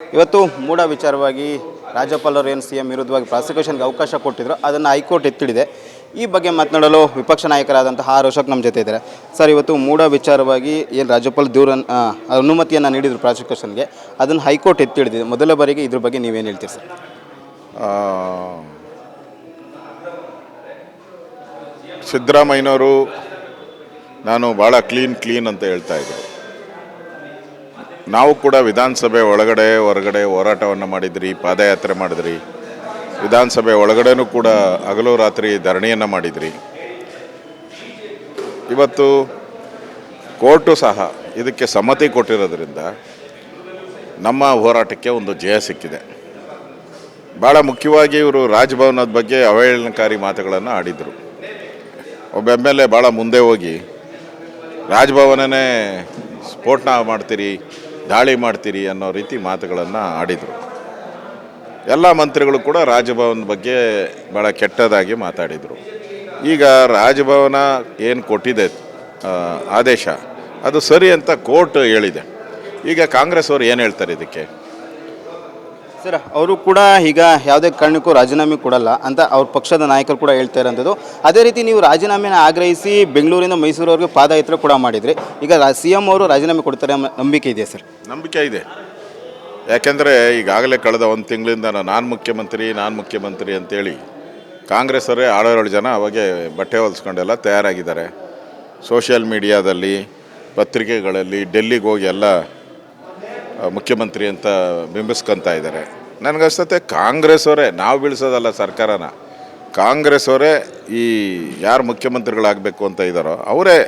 ಇವತ್ತು ಮೂಡ ವಿಚಾರವಾಗಿ ರಾಜ್ಯಪಾಲರು ಏನು ಸಿ ಎಂ ವಿರುದ್ಧವಾಗಿ ಪ್ರಾಸಿಕ್ಯೂಷನ್ಗೆ ಅವಕಾಶ ಕೊಟ್ಟಿದ್ರು ಅದನ್ನು ಹೈಕೋರ್ಟ್ ಎತ್ತಿಡಿದೆ. ಈ ಬಗ್ಗೆ ಮಾತನಾಡಲು ವಿಪಕ್ಷ ನಾಯಕರಾದಂತಹ ಆರ್ ಅಶೋಕ್ ನಮ್ಮ ಜೊತೆ ಇದ್ದಾರೆ. ಸರ್, ಇವತ್ತು ಮೂಡ ವಿಚಾರವಾಗಿ ಏನು ರಾಜ್ಯಪಾಲ ದೂರ ಅನುಮತಿಯನ್ನು ನೀಡಿದ್ರು ಪ್ರಾಸಿಕ್ಯೂಷನ್ಗೆ, ಅದನ್ನು ಹೈಕೋರ್ಟ್ ಎತ್ತಿಡಿದೆ ಮೊದಲ ಬಾರಿಗೆ ಇದ್ರ ಬಗ್ಗೆ ನೀವೇನು ಹೇಳ್ತೀರಿ ಸರ್? ಸಿದ್ದರಾಮಯ್ಯನವರು ನಾನು ಭಾಳ ಕ್ಲೀನ್ ಕ್ಲೀನ್ ಅಂತ ಹೇಳ್ತಾ ಇದ್ದರು ನಾವು ಕೂಡ ವಿಧಾನಸಭೆ ಒಳಗಡೆ, ಹೊರಗಡೆ ಹೋರಾಟವನ್ನು ಮಾಡಿದ್ರಿ, ಪಾದಯಾತ್ರೆ ಮಾಡಿದ್ರಿ. ವಿಧಾನಸಭೆ ಒಳಗಡೆನೂ ಕೂಡ ಹಗಲು ರಾತ್ರಿ ಧರಣಿಯನ್ನು ಮಾಡಿದ್ರಿ. ಇವತ್ತು ಕೋರ್ಟು ಸಹ ಇದಕ್ಕೆ ಸಮ್ಮತಿ ಕೊಟ್ಟಿರೋದ್ರಿಂದ ನಮ್ಮ ಹೋರಾಟಕ್ಕೆ ಒಂದು ಜಯ ಸಿಕ್ಕಿದೆ. ಭಾಳ ಮುಖ್ಯವಾಗಿ ಇವರು ರಾಜಭವನದ ಬಗ್ಗೆ ಅವಹೇಳನಕಾರಿ ಮಾತುಗಳನ್ನು ಆಡಿದರು. ಒಬ್ಬ ಎಂ ಎಲ್ ಎ ಭಾಳ ಮುಂದೆ ಹೋಗಿ, ರಾಜಭವನನೇ ಸ್ಫೋಟನ ಮಾಡ್ತೀರಿ ದಾಳಿ ಮಾಡ್ತೀರಿ ಅನ್ನೋ ರೀತಿ ಮಾತುಗಳನ್ನು ಆಡಿದರು. ಎಲ್ಲ ಮಂತ್ರಿಗಳು ಕೂಡ ರಾಜಭವನ ಬಗ್ಗೆ ಭಾಳ ಕೆಟ್ಟದಾಗಿ ಮಾತಾಡಿದರು. ಈಗ ರಾಜಭವನ ಏನು ಕೊಟ್ಟಿದೆ ಆದೇಶ, ಅದು ಸರಿ ಅಂತ ಕೋರ್ಟ್ ಹೇಳಿದೆ. ಈಗ ಕಾಂಗ್ರೆಸ್ ಅವರು ಏನು ಹೇಳ್ತಾರೆ ಇದಕ್ಕೆ? ಸರ್, ಅವರು ಕೂಡ ಈಗ ಯಾವುದೇ ಕಾರಣಕ್ಕೂ ರಾಜೀನಾಮೆ ಕೊಡಲ್ಲ ಅಂತ ಅವ್ರ ಪಕ್ಷದ ನಾಯಕರು ಕೂಡ ಹೇಳ್ತಾ ಇರೋಂಥದ್ದು. ಅದೇ ರೀತಿ ನೀವು ರಾಜೀನಾಮೆನ ಆಗ್ರಹಿಸಿ ಬೆಂಗಳೂರಿಂದ ಮೈಸೂರವರೆಗೆ ಪಾದಯಾತ್ರೆ ಕೂಡ ಮಾಡಿದ್ರಿ. ಈಗ ಸಿ ಎಂ ಅವರು ರಾಜೀನಾಮೆ ಕೊಡ್ತಾರೆ ನಂಬಿಕೆ ಇದೆಯಾ ಸರ್? ನಂಬಿಕೆ ಇದೆ. ಯಾಕೆಂದರೆ ಈಗಾಗಲೇ ಕಳೆದ ಒಂದು ತಿಂಗಳಿಂದ ನಾನು ಮುಖ್ಯಮಂತ್ರಿ ನಾನು ಮುಖ್ಯಮಂತ್ರಿ ಅಂತೇಳಿ ಕಾಂಗ್ರೆಸ್ ಅವರೇ ಆಳೇಳು ಜನ ಅವಾಗೆ ಬಟ್ಟೆ ಹೊಲಿಸ್ಕೊಂಡೆಲ್ಲ ತಯಾರಾಗಿದ್ದಾರೆ. ಸೋಷಿಯಲ್ ಮೀಡಿಯಾದಲ್ಲಿ, ಪತ್ರಿಕೆಗಳಲ್ಲಿ, ಡೆಲ್ಲಿಗೆ ಹೋಗಿ ಎಲ್ಲ ಮುಖ್ಯಮಂತ್ರಿ ಅಂತ ಬಿಂಬಿಸ್ಕೊತಾ ಇದ್ದಾರೆ. ನನಗನ್ಸತ್ತೆ ಕಾಂಗ್ರೆಸ್ ಅವರೇ ನಾವು ಬೀಳಿಸೋದಲ್ಲ ಸರ್ಕಾರನ. ಕಾಂಗ್ರೆಸ್ ಅವರೇ ಈ ಯಾರು ಮುಖ್ಯಮಂತ್ರಿಗಳಾಗಬೇಕು ಅಂತ ಇದ್ದಾರೋ ಅವರೇ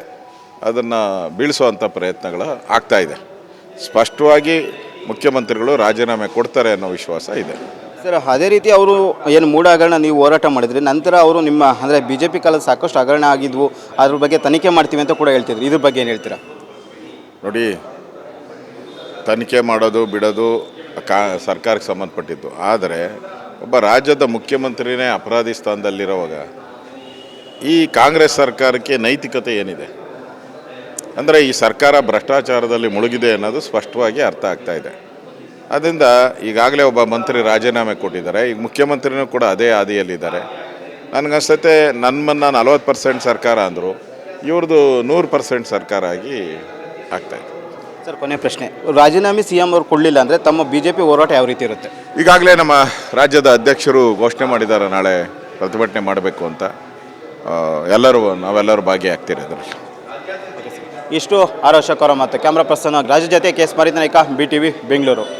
ಅದನ್ನು ಬೀಳಿಸುವಂಥ ಪ್ರಯತ್ನಗಳು ಆಗ್ತಾಯಿದೆ ಇದೆ. ಸ್ಪಷ್ಟವಾಗಿ ಮುಖ್ಯಮಂತ್ರಿಗಳು ರಾಜೀನಾಮೆ ಕೊಡ್ತಾರೆ ಅನ್ನೋ ವಿಶ್ವಾಸ ಇದೆ. ಸರ್ ಅದೇ ರೀತಿ ಅವರು ಏನು ಮೂಢ ಹಗರಣ ನೀವು ಹೋರಾಟ ಮಾಡಿದ್ರಿ ನಂತರ ಅವರು ನಿಮ್ಮ ಅಂದರೆ ಬಿ ಜೆ ಪಿ ಕಾಲದ ಸಾಕಷ್ಟು ಹಗರಣ ಆಗಿದ್ವು ಅದ್ರ ಬಗ್ಗೆ ತನಿಖೆ ಮಾಡ್ತೀವಿ ಅಂತ ಕೂಡ ಹೇಳ್ತಿದ್ರು. ಇದ್ರ ಬಗ್ಗೆ ಏನು ಹೇಳ್ತೀರಾ? ನೋಡಿ ತನಿಖೆ ಮಾಡೋದು, ಬಿಡೋದು ಕಾ, ಸರ್ಕಾರಕ್ಕೆ ಸಂಬಂಧಪಟ್ಟಿದ್ದು. ಆದರೆ ಒಬ್ಬ ರಾಜ್ಯದ ಮುಖ್ಯಮಂತ್ರಿನೇ ಅಪರಾಧಿ ಸ್ಥಾನದಲ್ಲಿರುವಾಗ ಈ ಕಾಂಗ್ರೆಸ್ ಸರ್ಕಾರಕ್ಕೆ ನೈತಿಕತೆ ಏನಿದೆ? ಅಂದರೆ ಈ ಸರ್ಕಾರ ಭ್ರಷ್ಟಾಚಾರದಲ್ಲಿ ಮುಳುಗಿದೆ ಅನ್ನೋದು ಸ್ಪಷ್ಟವಾಗಿ ಅರ್ಥ ಆಗ್ತಾ ಇದೆ. ಅದರಿಂದ ಈಗಾಗಲೇ ಒಬ್ಬ ಮಂತ್ರಿ ರಾಜೀನಾಮೆ ಕೊಟ್ಟಿದ್ದಾರೆ. ಈಗ ಮುಖ್ಯಮಂತ್ರಿನೂ ಕೂಡ ಅದೇ ಹಾದಿಯಲ್ಲಿದ್ದಾರೆ. ನನಗನ್ಸತ್ತೆ ನಮ್ಮನ್ನು ನಲವತ್ತು ಪರ್ಸೆಂಟ್ ಸರ್ಕಾರ ಅಂದರು ಇವ್ರದ್ದು ನೂರು ಪರ್ಸೆಂಟ್ ಸರ್ಕಾರ ಆಗಿ ಆಗ್ತಾಯಿದೆ ಸರ್ ಕೊನೆ ಪ್ರಶ್ನೆ. ರಾಜೀನಾಮೆ ಸಿ ಎಂ ಅವರು ಕೊಡಲಿಲ್ಲ ಅಂದರೆ ತಮ್ಮ ಬಿ ಜೆ ಪಿ ಹೋರಾಟ ಯಾವ ರೀತಿ ಇರುತ್ತೆ? ಈಗಾಗಲೇ ನಮ್ಮ ರಾಜ್ಯದ ಅಧ್ಯಕ್ಷರು ಘೋಷಣೆ ಮಾಡಿದ್ದಾರೆ ನಾಳೆ ಪ್ರತಿಭಟನೆ ಮಾಡಬೇಕು ಅಂತ. ಎಲ್ಲರೂ ನಾವೆಲ್ಲರೂ ಭಾಗಿಯಾಗ್ತೀರಿ ಅದರಲ್ಲಿ. ಇಷ್ಟು ಆರೋಶಕರ ಮತ್ತು ಕ್ಯಾಮ್ರಾ ಪರ್ಸನ್ ರಾಜ್ಯ ಜೊತೆ ಕೇಸ್ ಮಾರಿದ ನಾಯಕ ಬಿ ಟಿ ವಿ ಬೆಂಗಳೂರು.